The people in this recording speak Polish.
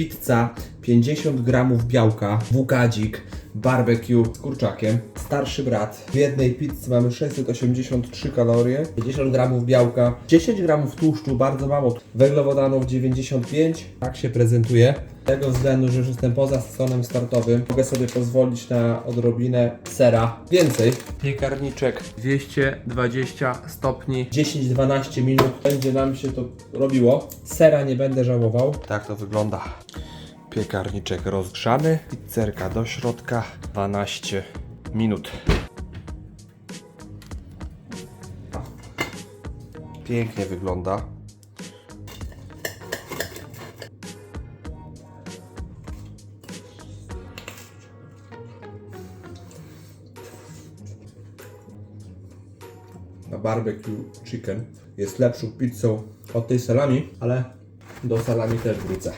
pizza, 50 gramów białka, bugadzik, barbecue z kurczakiem. Starszy brat. W jednej pizzy mamy 683 kalorie, 50 gramów białka, 10 gramów tłuszczu, bardzo mało. Węglowodanów 95. Tak się prezentuje. Z tego względu, że już jestem poza sezonem startowym, mogę sobie pozwolić na odrobinę sera. Więcej. Piekarniczek 220 stopni, 10-12 minut będzie nam się to robiło. Sera nie będę żałował. Tak to wygląda. Piekarniczek rozgrzany, pizzerka do środka, 12 minut. Pięknie wygląda. na barbecue chicken jest lepszą pizzą od tej salami, ale do salami też wrócę.